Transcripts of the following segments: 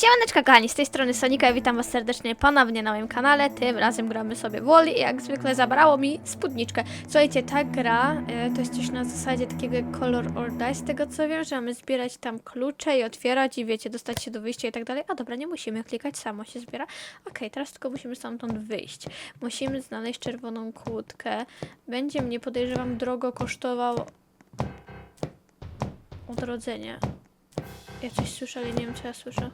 Siemaneczka kochani, z tej strony Sonika witam was serdecznie ponownie na moim kanale. Tym razem gramy sobie w Wall i jak zwykle zabrało mi spódniczkę. Słuchajcie, ta gra e, to jest coś na zasadzie takiego Color or Die, z tego co wiem, że mamy zbierać tam klucze i otwierać i wiecie, dostać się do wyjścia i tak dalej. A dobra, nie musimy klikać, samo się zbiera. Okej, teraz tylko musimy stamtąd wyjść. Musimy znaleźć czerwoną kłódkę. Będzie mnie, podejrzewam, drogo kosztował odrodzenie. Ja coś słyszę, ale nie wiem, co ja słyszę.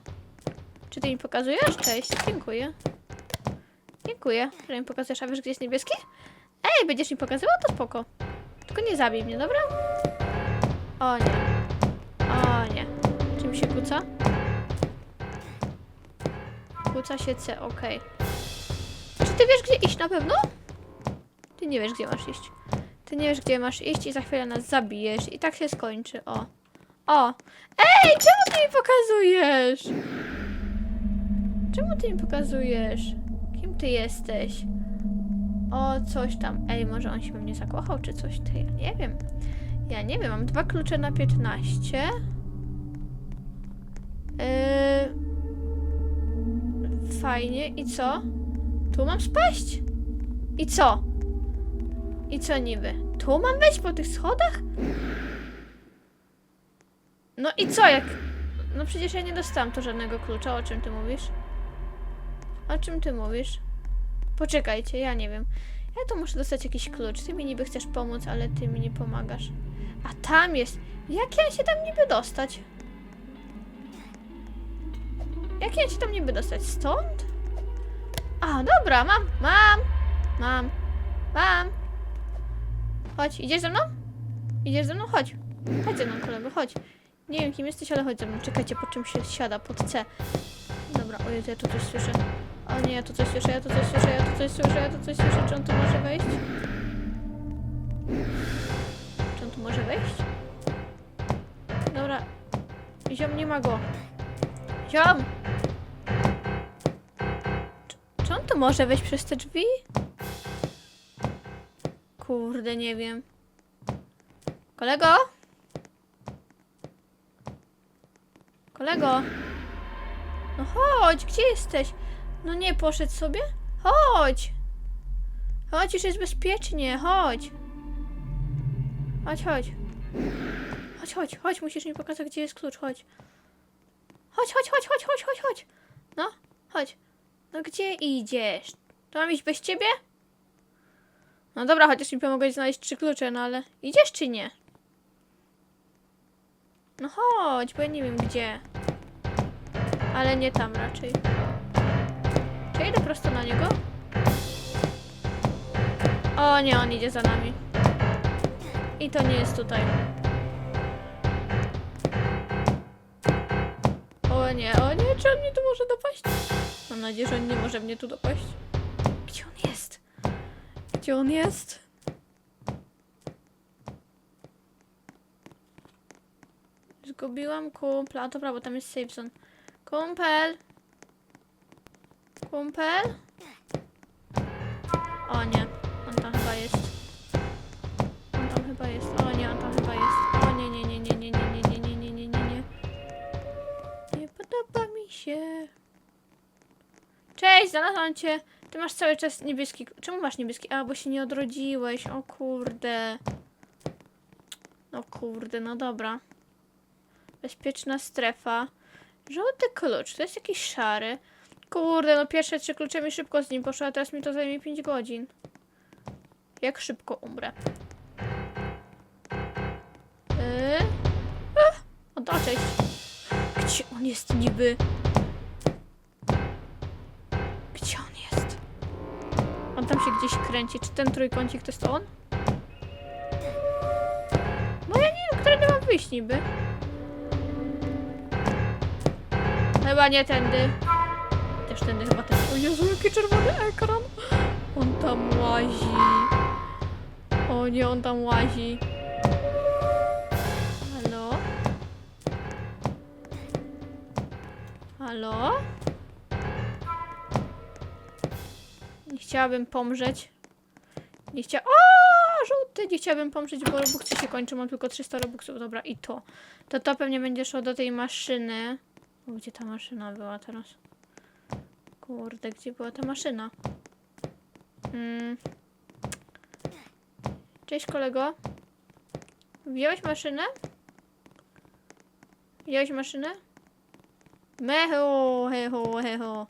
Czy ty mi pokazujesz? Cześć, dziękuję. Dziękuję, że mi pokazujesz. A wiesz, gdzie jest niebieski? Ej, będziesz mi pokazywał? To spoko. Tylko nie zabij mnie, dobra? O nie. O nie. Czym się kłóca? Kłóca się C, okej. Czy ty wiesz, gdzie iść na pewno? Ty nie wiesz, gdzie masz iść. Ty nie wiesz, gdzie masz iść i za chwilę nas zabijesz i tak się skończy, o. O! Ej, czemu ty mi pokazujesz? Czemu ty mi pokazujesz? Kim ty jesteś? O, coś tam. Ej, może on się we mnie zakochał, czy coś? Ty, ja nie wiem. Ja nie wiem, mam dwa klucze na 15. Yy... Fajnie. I co? Tu mam spaść? I co? I co niby? Tu mam wejść po tych schodach? No i co jak... No przecież ja nie dostałam tu żadnego klucza. O czym ty mówisz? O czym ty mówisz? Poczekajcie, ja nie wiem. Ja tu muszę dostać jakiś klucz. Ty mi niby chcesz pomóc, ale ty mi nie pomagasz. A tam jest... Jak ja się tam niby dostać? Jak ja się tam niby dostać? Stąd? A, dobra, mam, mam, mam, mam. Chodź, idziesz ze mną? Idziesz ze mną? Chodź. Chodź ze mną, kolego, chodź. Nie wiem, kim jesteś, ale chodź ze mną. Czekajcie, po czym się siada? Pod C. Dobra, ojej, ja tu coś słyszę. O nie, ja tu coś słyszę, ja tu coś słyszę, ja tu coś słyszę, ja tu coś słyszę. Czy on tu może wejść? Czy on tu może wejść? Dobra. Ziom, nie ma go. Ziom! Czy, czy on tu może wejść przez te drzwi? Kurde, nie wiem. Kolego? Kolego? No chodź, gdzie jesteś? No nie, poszedł sobie? Chodź! Chodź, już jest bezpiecznie, chodź! Chodź, chodź. Chodź, chodź, chodź, musisz mi pokazać, gdzie jest klucz, chodź. Chodź, chodź, chodź, chodź, chodź, chodź, chodź. No, chodź. No gdzie idziesz? To mam iść bez ciebie? No dobra, chociaż mi pomogłeś znaleźć trzy klucze, no ale idziesz czy nie? No chodź, bo ja nie wiem gdzie. Ale nie tam raczej. Idę prosto na niego? O nie, on idzie za nami. I to nie jest tutaj. O nie, o nie, czy on mnie tu może dopaść? Mam nadzieję, że on nie może mnie tu dopaść. Gdzie on jest? Gdzie on jest? Zgubiłam kumpla. Dobra, bo tam jest zone. Kumpel! Kumpel? O nie, on tam chyba jest. On tam chyba jest. O nie, on tam chyba jest. O nie, nie, nie, nie, nie, nie, nie, nie, nie, nie, nie, nie. Nie podoba mi się. Cześć, znalazłam cię. Ty masz cały czas niebieski. Czemu masz niebieski? A, bo się nie odrodziłeś. O kurde. No kurde, no dobra. Bezpieczna strefa. Żółty klucz, to jest jakiś szary. Kurde, no pierwsze trzy klucze mi szybko z nim poszły, a teraz mi to zajmie 5 godzin. Jak szybko umrę. Yy? Ach, o, to cześć. Gdzie on jest niby? Gdzie on jest? On tam się gdzieś kręci. Czy ten trójkącik to jest on? Bo ja nie wiem, którędy mam wyjść niby. Chyba nie tędy. Też chyba też. O Jezu, jaki czerwony ekran. On tam łazi. O nie, on tam łazi. Halo? Halo? Nie chciałabym pomrzeć. Nie chcia... O, żółty! Nie chciałabym pomrzeć, bo robuxy się kończą. Mam tylko 300 robuxów. Dobra, i to. To to pewnie będzie szło do tej maszyny. Gdzie ta maszyna była teraz? Kurde, gdzie była ta maszyna? Mm. Cześć kolego. Wziąłeś maszynę? Wziąłeś maszynę? Mecho, heho, heho.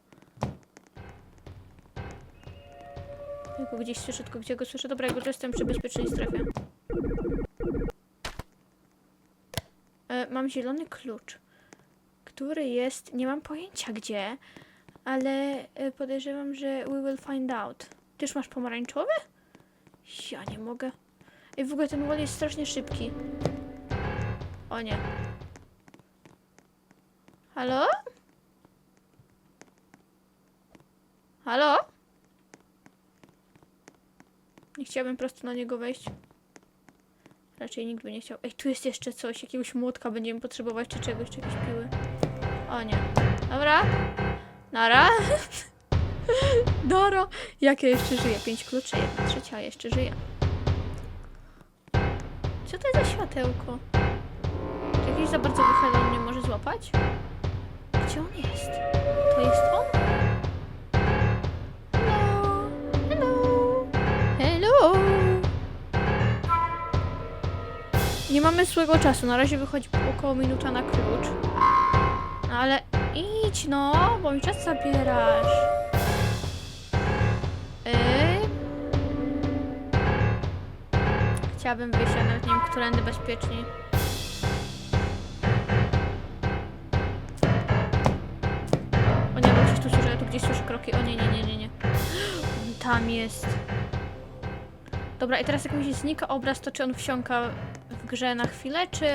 Go gdzieś słyszę, tylko gdzie go słyszę? Dobra, go jestem przy bezpiecznej strefie. E, mam zielony klucz, który jest, nie mam pojęcia gdzie, ale e, podejrzewam, że we will find out. Tyż masz pomarańczowy? Ja nie mogę. Ej, w ogóle ten wall jest strasznie szybki. O nie. Halo? Halo? Nie chciałabym prosto na niego wejść. Raczej nikt by nie chciał. Ej, tu jest jeszcze coś. Jakiegoś młotka będziemy potrzebować, czy czegoś, czy jakieś piły. O nie. Dobra. Nara. Doro. Jak ja jeszcze żyję? Pięć kluczy, jedna trzecia, jeszcze żyję. Co to jest za światełko? Czy jakiś za bardzo wychylony nie może złapać? Gdzie on jest? To jest on? Hello. Hello. Hello. Nie mamy złego czasu. Na razie wychodzi około minuta na klucz. No ale idź no, bo mi czas zabierasz. Yy. Chciałabym wyjść, ale nawet nie wiem, którędy bezpieczniej. O nie, bo gdzieś tu słyszę, tu gdzieś słyszę kroki. O nie, nie, nie, nie, nie. On tam jest. Dobra, i teraz jak mi się znika obraz, to czy on wsiąka w grze na chwilę, czy,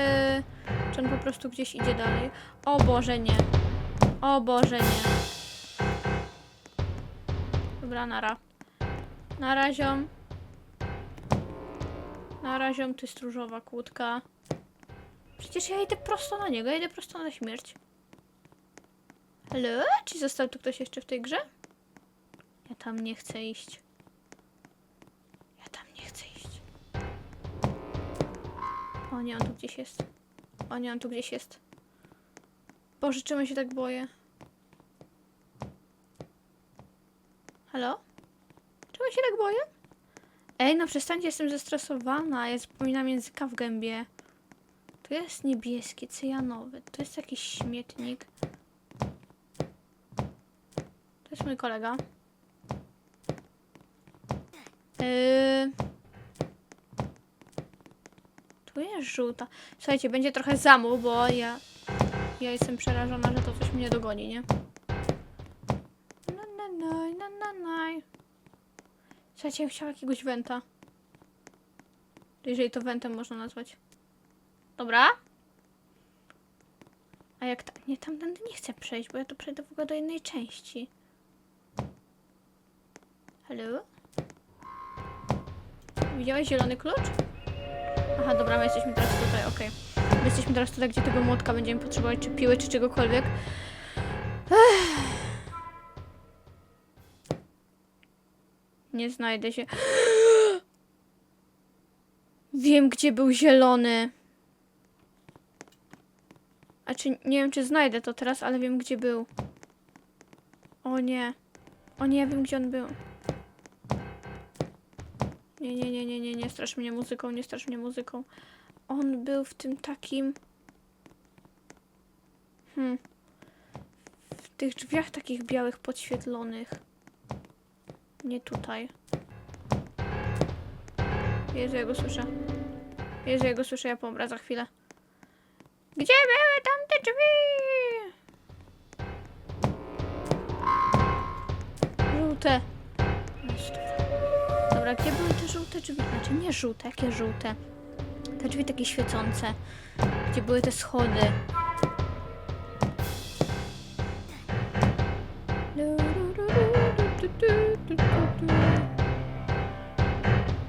czy on po prostu gdzieś idzie dalej? O Boże, nie. O Boże, nie. Dobra, nara. Na raziom. Na raziom, ty stróżowa kłódka. Przecież ja idę prosto na niego, ja idę prosto na śmierć. Halo? Czy został tu ktoś jeszcze w tej grze? Ja tam nie chcę iść. Ja tam nie chcę iść. O nie, on tu gdzieś jest. O nie, on tu gdzieś jest. Boże, czemu się tak boję? Halo? Czemu się tak boję? Ej, no przestańcie, jestem zestresowana. Ja zapominam języka w gębie. Tu jest niebieski, cyjanowy. To jest jakiś śmietnik. To jest mój kolega. Yy... Tu jest żółta. Słuchajcie, będzie trochę zamu, bo ja... Ja jestem przerażona, że to coś mnie dogoni, nie? Na, na, na, na, na. Słuchajcie, ja chciałam jakiegoś wenta. Jeżeli to wentem można nazwać. Dobra. A jak ta... Nie, tamtędy nie chcę przejść, bo ja tu przejdę w ogóle do innej części. Halo? Widziałeś zielony klucz? Aha, dobra, my jesteśmy teraz tutaj, okej. My jesteśmy teraz tutaj, gdzie tego młotka będziemy potrzebować, czy piły, czy czegokolwiek. Ech. Nie znajdę się. Wiem, gdzie był zielony. A czy nie wiem, czy znajdę to teraz, ale wiem, gdzie był. O nie. O nie, wiem, gdzie on był. Nie, nie, nie, nie, nie, nie strasz mnie muzyką, nie strasz mnie muzyką. On był w tym takim... Hmm. W tych drzwiach takich białych, podświetlonych. Nie tutaj. Jezu, ja go słyszę. Jezu, ja go słyszę, ja pomrę za chwilę. Gdzie były tamte drzwi? Żółte. Dobra, gdzie były te żółte drzwi? Znaczy nie żółte, jakie żółte? Te drzwi takie świecące. Gdzie były te schody?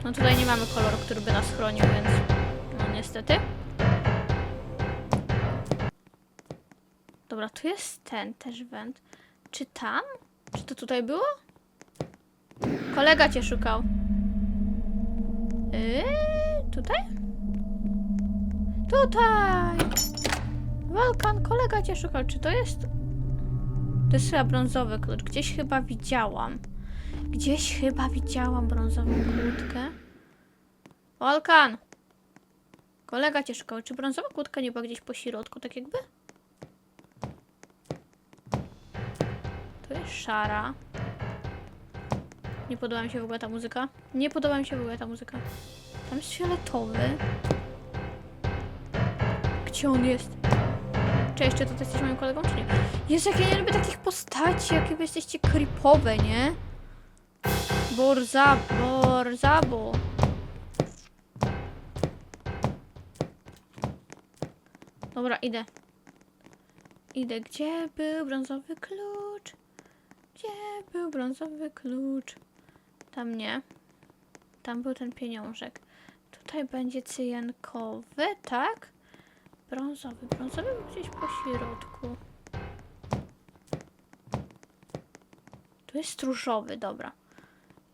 No tutaj nie mamy koloru, który by nas chronił, więc no niestety. Dobra, tu jest ten też węd. Czy tam? Czy to tutaj było? Kolega cię szukał. Yy, tutaj? Tutaj! Welkan, kolega cię szukał. Czy to jest... To jest chyba brązowy klucz. Gdzieś chyba widziałam. Gdzieś chyba widziałam brązową kłódkę. Welkan! Kolega cię szukał. Czy brązowa kłódka nie była gdzieś po środku, tak jakby? To jest szara. Nie podoba mi się w ogóle ta muzyka. Nie podoba mi się w ogóle ta muzyka. Tam jest fioletowy. Gdzie on jest? Cześć, czy ty jesteś moim kolegą, czy nie? Jezu, jak ja nie lubię takich postaci, jakie wy jesteście creepowe, nie? Borza, borzabo. Dobra, idę. Idę. Gdzie był brązowy klucz? Gdzie był brązowy klucz? Tam nie. Tam był ten pieniążek. Tutaj będzie cyjankowy, tak? Brązowy. Brązowy gdzieś po środku. Tu jest różowy, dobra.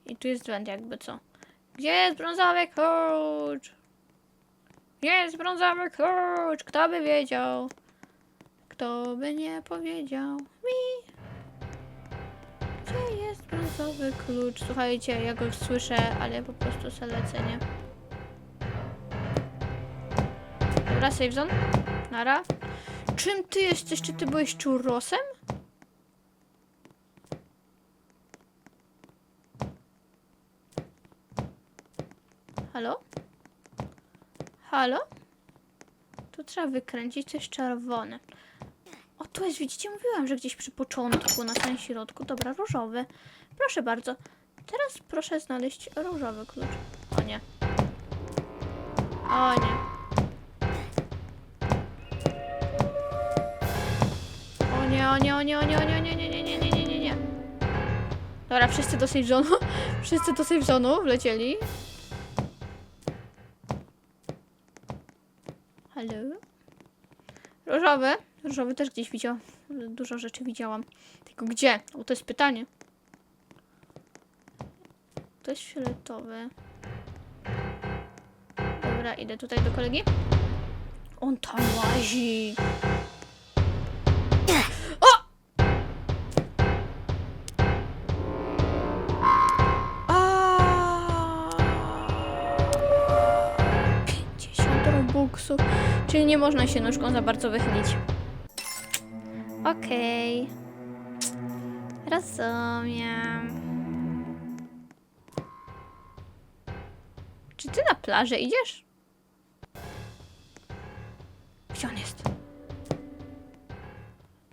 I tu jest węd jakby co. Gdzie jest brązowy klucz? Gdzie jest brązowy klucz? Kto by wiedział? Kto by nie powiedział mi? Gdzie jest brązowy klucz? Słuchajcie, ja go słyszę, ale po prostu se nie? Dobra, save zone. Nara. Czym ty jesteś? Czy ty byłeś czurosem? Halo? Halo? Tu trzeba wykręcić, jest czerwone. O, tu jest, widzicie, mówiłam, że gdzieś przy początku, na samym środku. Dobra, różowy. Proszę bardzo. Teraz proszę znaleźć różowy klucz. O nie. O nie. O nie, o nie, o nie, o nie, nie, nie, nie, nie, nie, nie, nie, nie. Dobra, wszyscy do safe zone'u. Wszyscy do safe zone'u wlecieli. Halo? Różowy? Różowy też gdzieś widział. Dużo rzeczy widziałam. Tylko gdzie? O, to jest pytanie. To jest fioletowy. Dobra, idę tutaj do kolegi. On tam łazi. 50 robuxów. Czyli nie można się nóżką za bardzo wychylić. Okej. Rozumiem. Czy ty na plażę idziesz? Gdzie on jest?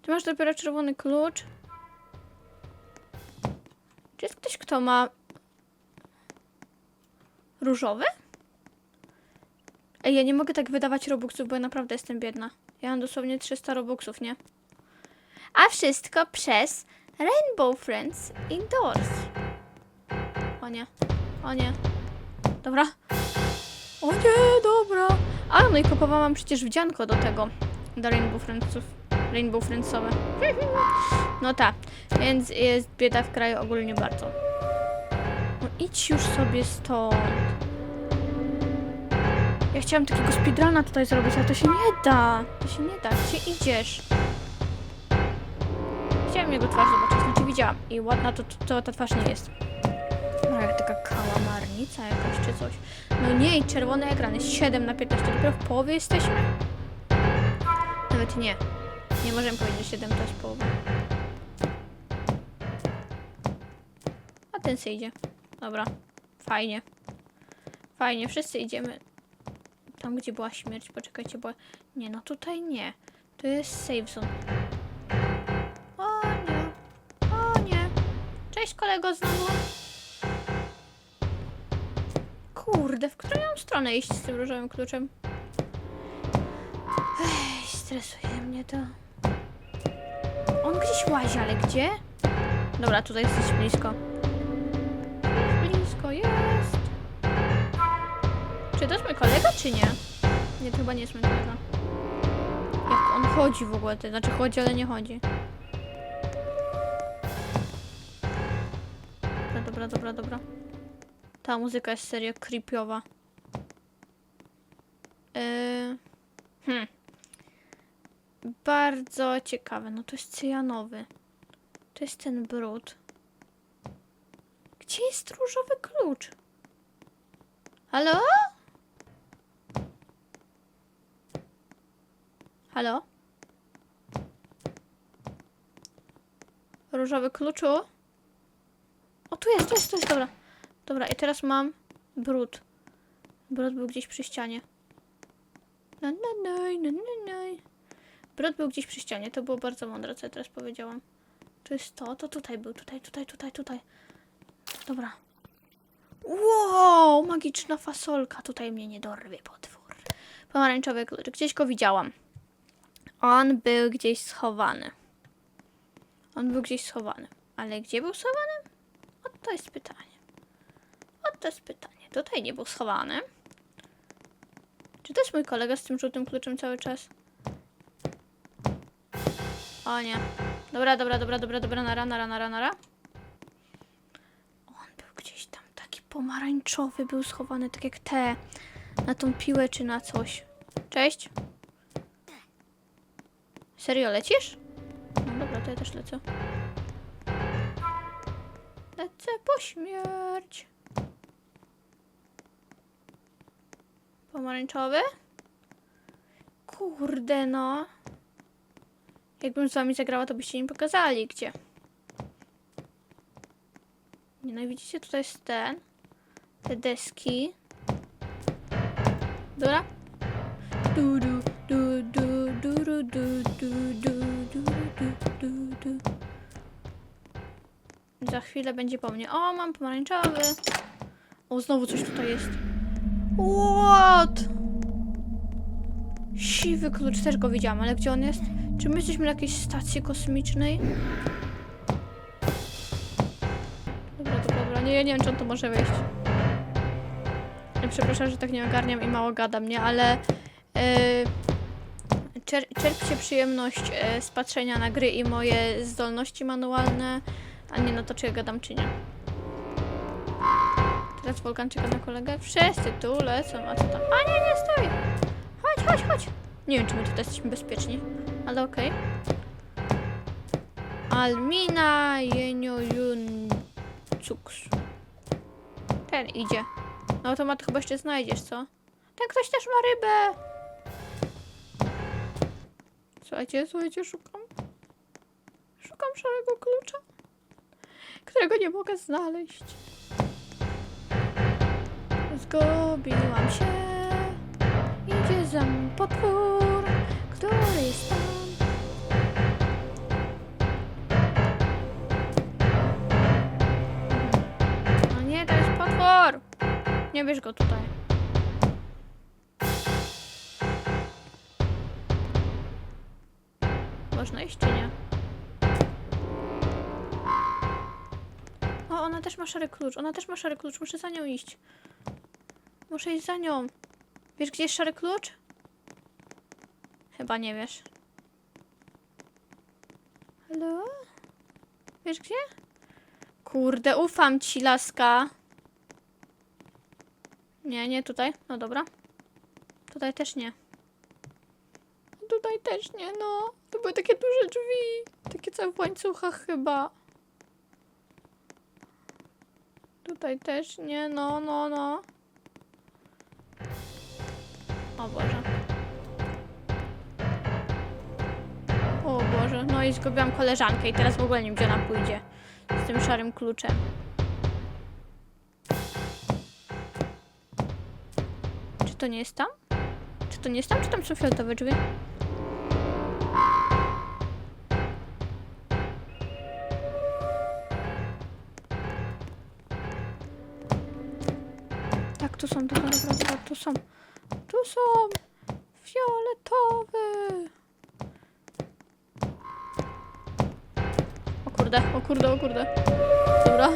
Ty masz dopiero czerwony klucz? Czy jest ktoś, kto ma różowy? Ej, ja nie mogę tak wydawać robuxów, bo ja naprawdę jestem biedna. Ja mam dosłownie 300 robuxów, nie? A wszystko przez Rainbow Friends Indoors. O nie, o nie. Dobra. O nie, dobra. A, no i kupowałam przecież wdzianko do tego. Do Rainbow Friendsów. Rainbow Friendsowe. No tak, więc jest bieda w kraju ogólnie bardzo. No idź już sobie stąd. Ja chciałam takiego speedruna tutaj zrobić, ale to się nie da. To się nie da. Gdzie idziesz? Chciałam jego twarz zobaczyć, znaczy widziałam. I ładna to, to, to ta twarz nie jest. No jak taka kałamarnica jakaś czy coś. No nie, i czerwony ekran jest 7 na 15, dopiero w połowie jesteśmy? Nawet nie. Nie możemy powiedzieć, że 7 to jest połowa. A ten se idzie. Dobra. Fajnie. Fajnie, wszyscy idziemy tam, gdzie była śmierć. Poczekajcie, bo... Nie, no tutaj nie. To jest safe zone. O nie. O nie. Cześć kolego znowu. Kurde, w którą stronę iść z tym różowym kluczem? Ej, stresuje mnie to. On gdzieś łazi, ale gdzie? Dobra, tutaj jesteś. Blisko Czy to jest mój kolega, czy nie? Nie, to chyba nie jest mój kolega. Jak on chodzi w ogóle, to znaczy chodzi, ale nie chodzi. Dobra, dobra, dobra, dobra. Ta muzyka jest serio creepyowa. Yy... Hmm. bardzo ciekawe. No to jest cyjanowy. To jest ten brud. Gdzie jest różowy klucz? Halo? Halo? Różowy kluczu? O, tu jest, tu jest, tu jest, dobra. Dobra, i teraz mam brud. Brud był gdzieś przy ścianie. Na, na, na, na, na, na. Brud był gdzieś przy ścianie, to było bardzo mądre, co ja teraz powiedziałam. To jest to, to tutaj był, tutaj, tutaj, tutaj, tutaj. Dobra. Wow, magiczna fasolka. Tutaj mnie nie dorwie potwór. Pomarańczowy klucz. Gdzieś go widziałam. On był gdzieś schowany. On był gdzieś schowany. Ale gdzie był schowany? O, to jest pytanie. O, to jest pytanie. Tutaj nie był schowany. Czy to jest mój kolega z tym żółtym kluczem cały czas? O nie. Dobra, dobra, dobra, dobra, dobra, nara, nara, nara, nara. On był gdzieś tam taki pomarańczowy, był schowany, tak jak te. Na tą piłę czy na coś. Cześć. Serio lecisz? No dobra, to ja też lecę. Lecę po śmierć. Pomarańczowy? Kurde no. Jakbym z wami zagrała, to byście mi pokazali, gdzie. Nienawidzicie? Tutaj jest ten. Te deski. Dobra. Du, du, Za chwilę będzie po mnie. O, mam pomarańczowy. O, znowu coś tutaj jest. What? Siwy klucz, też go widziałam, ale gdzie on jest? Czy my jesteśmy na jakiejś stacji kosmicznej? Dobra, dobra, dobra. Nie, ja nie wiem, czy on to może wejść. Przepraszam, że tak nie ogarniam i mało gadam, nie? Ale yy, czer czerpcie przyjemność yy, z patrzenia na gry i moje zdolności manualne, a nie na to, czy ja gadam, czy nie. Teraz Wolkan czeka na kolegę. Wszyscy tu lecą, a co tam? A nie, nie, stój! Chodź, chodź, chodź! Nie wiem, czy my tutaj jesteśmy bezpieczni, ale okej. Almina Jenio Jun Cuks. Ten idzie. No automat chyba jeszcze znajdziesz, co? Ten ktoś też ma rybę! Słuchajcie, słuchajcie, szukam. Szukam szarego klucza, którego nie mogę znaleźć. Zgubiłam się. Idzie za mną potwór, który jest tam. No nie, to jest potwór! Nie bierz go tutaj. Można iść czy nie? O, ona też ma szary klucz. Ona też ma szary klucz. Muszę za nią iść. Muszę iść za nią. Wiesz, gdzie jest szary klucz? Chyba nie wiesz. Halo? Wiesz gdzie? Kurde, ufam ci, laska. Nie, nie tutaj. No dobra. Tutaj też nie. Tutaj też nie, no. To były takie duże drzwi. Takie całe w łańcuchach chyba. Tutaj też nie, no, no, no. O Boże. O Boże, no i zgubiłam koleżankę i teraz w ogóle nie wiem, gdzie ona pójdzie. Z tym szarym kluczem. Czy to nie jest tam? Czy to nie jest tam, czy tam są fioletowe drzwi? Są, dobra, dobra, dobra, tu są. Tu są fioletowe. O kurde, o kurde, o kurde. Dobra.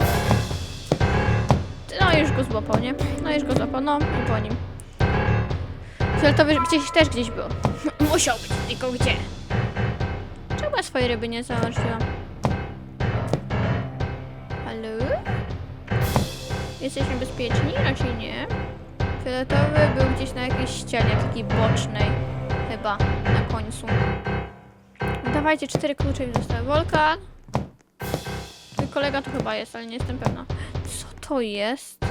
No już go złapał, nie? No już go złapał, no i po nim. Fioletowy gdzieś też gdzieś był. Musiał być, tylko gdzie? Czemu ja swojej ryby nie załatwiłam? Halo? Jesteśmy bezpieczni? Raczej nie. Fioletowy był gdzieś na jakiejś ścianie, takiej bocznej. Chyba, na końcu. Dawajcie, cztery klucze mi zostały. Wolkan! Twój kolega to chyba jest, ale nie jestem pewna. Co to jest?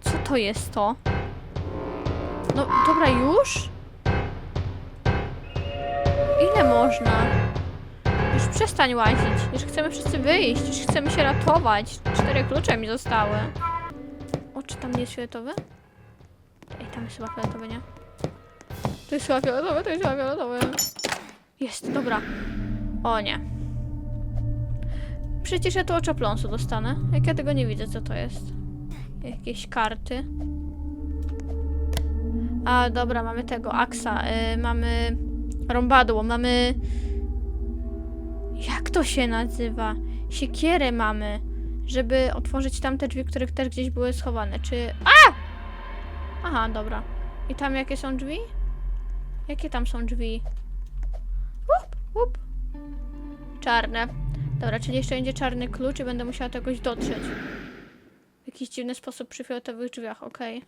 Co to jest to? No, dobra, już? Ile można? Już przestań łazić. Już chcemy wszyscy wyjść. Już chcemy się ratować. Cztery klucze mi zostały. O, czy tam nie jest fioletowy? Tam jest chyba fioletowy, nie? To jest chyba fioletowy, to jest chyba fioletowy. Jest, dobra. O nie. Przecież ja tu oczopląsu dostanę. Jak ja tego nie widzę, co to jest. Jakieś karty. A, dobra, mamy tego, Aksa. Y, mamy rąbadło, mamy... Jak to się nazywa? Siekierę mamy, żeby otworzyć tamte drzwi, które też gdzieś były schowane. Czy... A! Aha, dobra. I tam jakie są drzwi? Jakie tam są drzwi? Łup, łup. Czarne. Dobra, czyli jeszcze będzie czarny klucz i będę musiała do jakoś dotrzeć. W jakiś dziwny sposób przy fioletowych drzwiach, okej.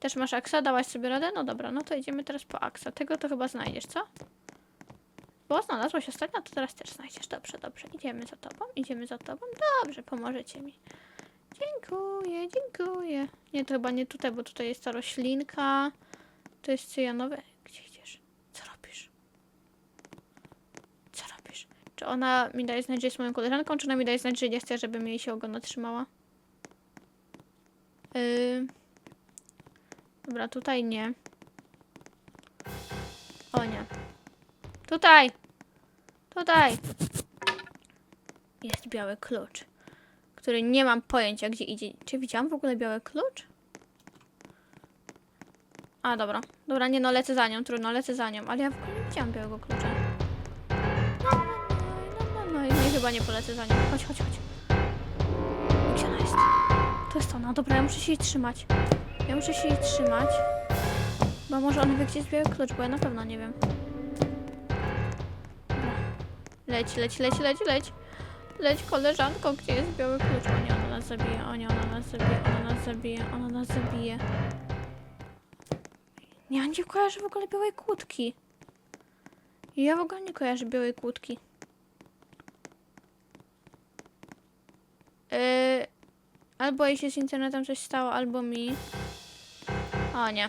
Też masz aksa? Dałaś sobie radę? No dobra, no to idziemy teraz po aksa. Tego to chyba znajdziesz, co? Bo znalazłaś ostatnio, to teraz też znajdziesz. Dobrze, dobrze. Idziemy za tobą, idziemy za tobą. Dobrze, pomożecie mi. Dziękuję, dziękuję. Nie, to chyba nie tutaj, bo tutaj jest ta roślinka. To jest cyjanowe. Gdzie idziesz? Co robisz? Co robisz? Czy ona mi daje znać, że jest moją koleżanką, czy ona mi daje znać, że nie chce, żebym jej się ogona trzymała? Yy... Dobra, tutaj nie. O nie. Tutaj! Tutaj! Jest biały klucz, który nie mam pojęcia, gdzie idzie. Czy widziałam w ogóle biały klucz? A, dobra. Dobra, nie no, lecę za nią, trudno, lecę za nią, ale ja w ogóle nie widziałam białego klucza. No, no, no, no, no, no, chyba nie polecę za nią. Chodź, chodź, chodź. Gdzie ona jest? To jest ona. Dobra, ja muszę się jej trzymać. Ja muszę się jej trzymać. Bo może on wie, gdzie jest biały klucz, bo ja na pewno nie wiem. Leć, leć, leć, leć, leć. Leć, koleżanko, gdzie jest biały klucz? O nie, ona nas zabije, o nie, ona nas zabije, ona nas zabije, ona nas zabije. Ja nie kojarzę w ogóle białej kłódki. Ja w ogóle nie kojarzę białej kłódki. Yy, albo jej się z internetem coś stało, albo mi. O nie.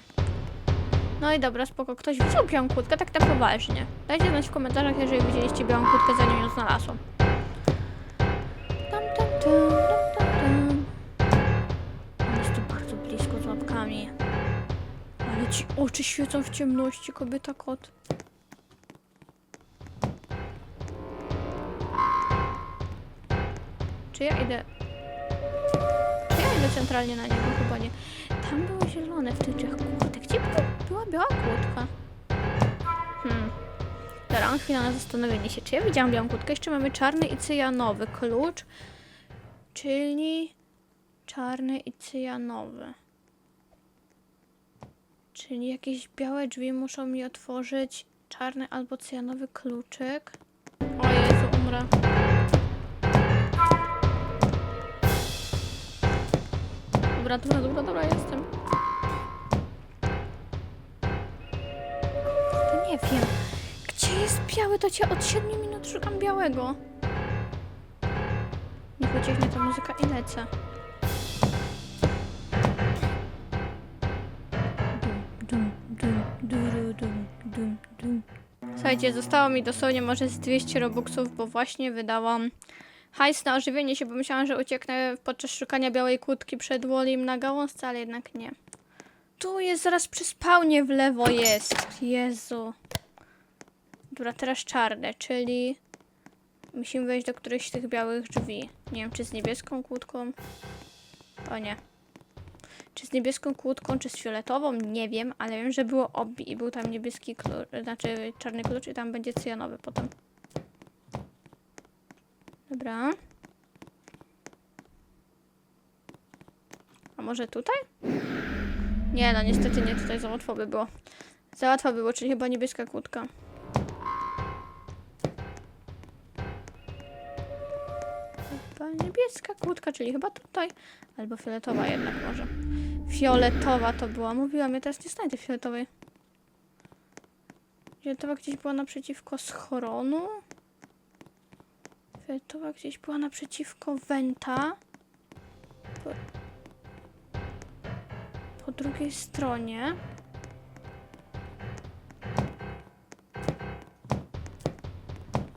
No i dobra, spoko. Ktoś widział białą kłódkę? Tak na poważnie. Dajcie znać w komentarzach, jeżeli widzieliście białą kłódkę, zanim ją znalazłam. Jest tu bardzo blisko z łapkami. Ale ci oczy świecą w ciemności, kobieta kot. Czy ja idę... Czy ja idę centralnie na niego? Chyba nie. Tam było zielone w tych drzwiach. Kurde, gdzie była, biała kłódka? Hmm. Dobra, mam chwilę na zastanowienie się. Czy ja widziałam białą kłódkę? Jeszcze mamy czarny i cyjanowy klucz. Czyli... Czarny i cyjanowy. Czyli jakieś białe drzwi muszą mi otworzyć czarny albo cyjanowy kluczyk. O Jezu, umrę. Dobra, dobra, dobra, dobra, jestem. Nie wiem. Gdzie jest biały? To cię od 7 minut szukam białego. Ucieknie ta muzyka i lecę. Dum, dum, dum, dum, dum, dum. Słuchajcie, zostało mi dosłownie może z 200 robuxów, bo właśnie wydałam hajs na ożywienie się, bo myślałam, że ucieknę podczas szukania białej kłódki przed Wolim na gałązce, ale jednak nie. Tu jest zaraz przy spawnie w lewo jest. Jezu. Dobra, teraz czarne, czyli musimy wejść do którejś z tych białych drzwi. Nie wiem, czy z niebieską kłódką. O nie. Czy z niebieską kłódką, czy z fioletową, nie wiem, ale wiem, że było obie i był tam niebieski klucz, znaczy czarny klucz i tam będzie cyjanowy potem. Dobra. A może tutaj? Nie, no niestety nie, tutaj za łatwo by było. Za łatwo by było, czyli chyba niebieska kłódka. Niebieska kłódka, czyli chyba tutaj. Albo fioletowa jednak może. Fioletowa to była. Mówiłam, ja teraz nie znajdę fioletowej. Fioletowa gdzieś była naprzeciwko schoronu. Fioletowa gdzieś była naprzeciwko Wenta. Po, po drugiej stronie.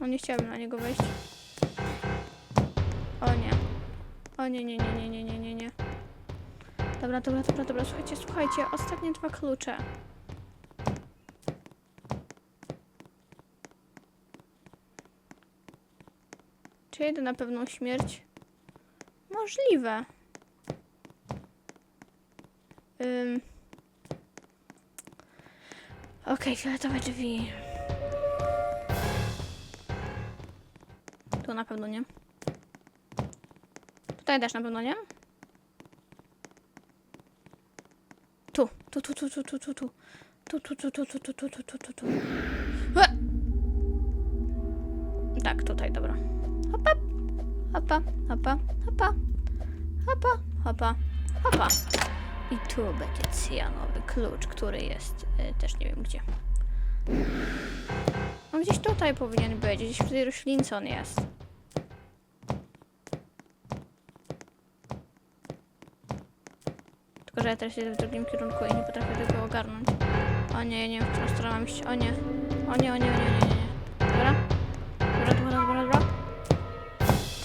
O, nie chciałabym na niego wejść. Nie, nie, nie, nie, nie, nie, nie, nie. Dobra, dobra, dobra, dobra. Słuchajcie, słuchajcie. Ostatnie dwa klucze. Czy jedę na pewną śmierć? Możliwe. Ym. Okej, fioletowe drzwi. Tu na pewno nie. Tutaj też na pewno nie. Tu, tu, tu, tu, tu, tu, tu, tu. Tu, tu, tu, tu, tu, tu, tu, tu, tu, tu, tu. E! Tak, tutaj, dobra. Hopa, hopa, hopa, hopa, hopa, hopa, hopa. I tu będzie cyjanowy klucz, który jest y, też nie wiem gdzie. On gdzieś tutaj powinien być, gdzieś w tej roślince on jest. Ja teraz jedę w drugim kierunku i nie potrafię tego ogarnąć. O nie, ja nie wiem, w którą stronę mam iść. O nie. O nie, o nie, o nie, nie, nie, nie. Dobra? Dobra, dobra, dobra, dobra.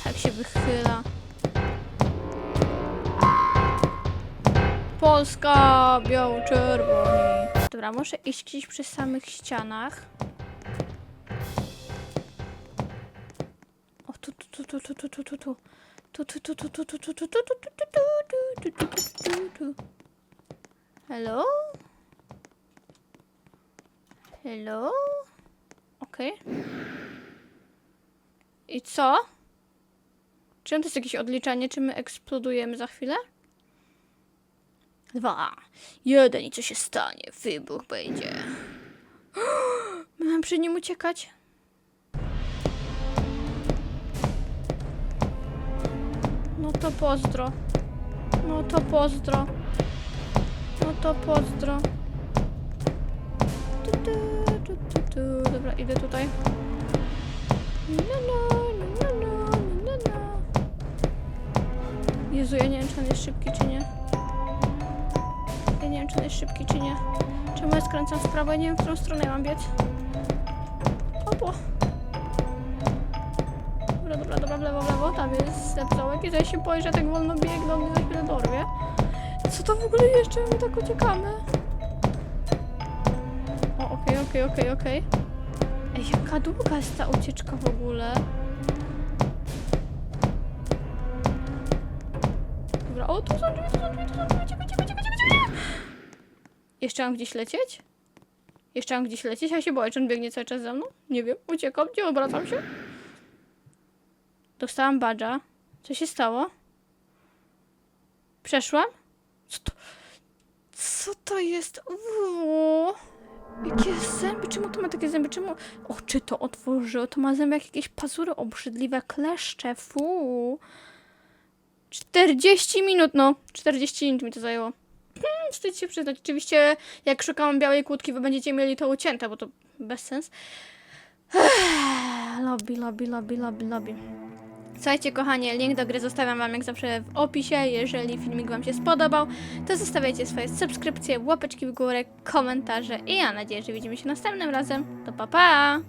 Tak się wychyla. Polska, biało-czerwoni. Dobra, muszę iść gdzieś przy samych ścianach. O, tu, tu, tu, tu, tu, tu, tu, tu, tu. Tu, tu, tu, tu, tu, tu, tu, tu, tu, tu, tu, tu, tu, tu, tu, tu, tu, tu. Hello? Hello? Okej. I co? Czy to jest jakieś odliczanie, czy my eksplodujemy za chwilę? Dwa, jeden i co się stanie? Wybuch będzie. My mamy przed nim uciekać? No to pozdro. No to pozdro. No to pozdro. Tu, tu, tu, tu, tu. Dobra, idę tutaj. No, no, no, no, no, no. Jezu, ja nie wiem, czy on jest szybki, czy nie. Ja nie wiem, czy on jest szybki, czy nie. Czemu ja skręcam w prawo? Ja nie wiem, w którą stronę mam biec. Opo. Dobra, dobra, dobra, w lewo, w lewo. Tam jest zepsołek. I ja się boję, że tak wolno biegnę, on mnie za chwilę dorwie. Co to w ogóle jeszcze? My tak uciekamy. O, okej, okej, okej, okej. Ej, jaka długa jest ta ucieczka w ogóle? Dobra, o, tu są drzwi, tu są drzwi, tu są drzwi, uciekaj, uciekaj, uciekaj, uciekaj. Jeszcze mam gdzieś lecieć? Jeszcze mam gdzieś lecieć? Ja się boję, czy on biegnie cały czas za mną? Nie wiem, uciekam, nie obracam się. Dostałam badża. Co się stało? Przeszłam? Co to? Co to jest? Uuu. Jakie zęby? Czemu to ma takie zęby? Czemu oczy to otworzyło? To ma zęby jak jakieś pazury obrzydliwe, kleszcze, fu. 40 minut, no. 40 minut mi to zajęło. Hmm, wstyd się przyznać. Oczywiście, jak szukałam białej kłódki, wy będziecie mieli to ucięte, bo to bez sens. Lobby, lobby, lobby, lobby, lobby. Słuchajcie, kochani, link do gry zostawiam Wam jak zawsze w opisie. Jeżeli filmik Wam się spodobał, to zostawiajcie swoje subskrypcje, łapeczki w górę, komentarze i ja nadzieję, że widzimy się następnym razem. To pa pa!